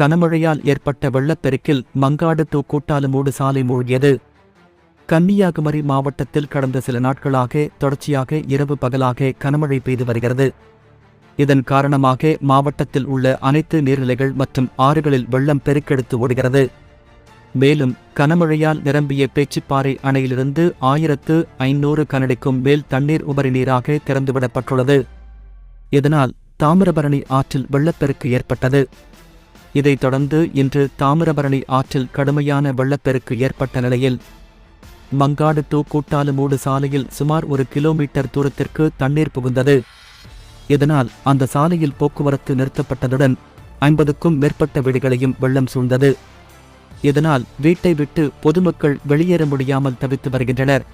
கனமழையால் ஏற்பட்ட வெள்ளப்பெருக்கில் மங்காடு தூக்கூட்டாலுமூடு சாலை மூழ்கியது. கன்னியாகுமரி மாவட்டத்தில் கடந்த சில நாட்களாக தொடர்ச்சியாக இரவு பகலாக கனமழை பெய்து வருகிறது. இதன் காரணமாக மாவட்டத்தில் உள்ள அனைத்து நீர்நிலைகள் மற்றும் ஆறுகளில் வெள்ளம் பெருக்கெடுத்து ஓடுகிறது. மேலும் கனமழையால் நிரம்பிய பேச்சுப்பாறை அணையிலிருந்து ஆயிரத்து ஐநூறு கனடிக்கும் மேல் தண்ணீர் உபரி நீராக திறந்துவிடப்பட்டுள்ளது. இதனால் தாமிரபரணி ஆற்றில் வெள்ளப்பெருக்கு ஏற்பட்டது. இதைத் தொடர்ந்து இன்று தாமிரபரணி ஆற்றில் கடுமையான வெள்ளப்பெருக்கு ஏற்பட்ட நிலையில் மங்காடு டு கூட்டாலுமூடு சாலையில் சுமார் ஒரு கிலோமீட்டர் தூரத்திற்கு தண்ணீர் புகுந்தது. இதனால் அந்த சாலையில் போக்குவரத்து நிறுத்தப்பட்டதுடன் ஐம்பதுக்கும் மேற்பட்ட வீடுகளையும் வெள்ளம் சூழ்ந்தது. இதனால் வீட்டை விட்டு பொதுமக்கள் வெளியேற முடியாமல் தவித்து வருகின்றனர்.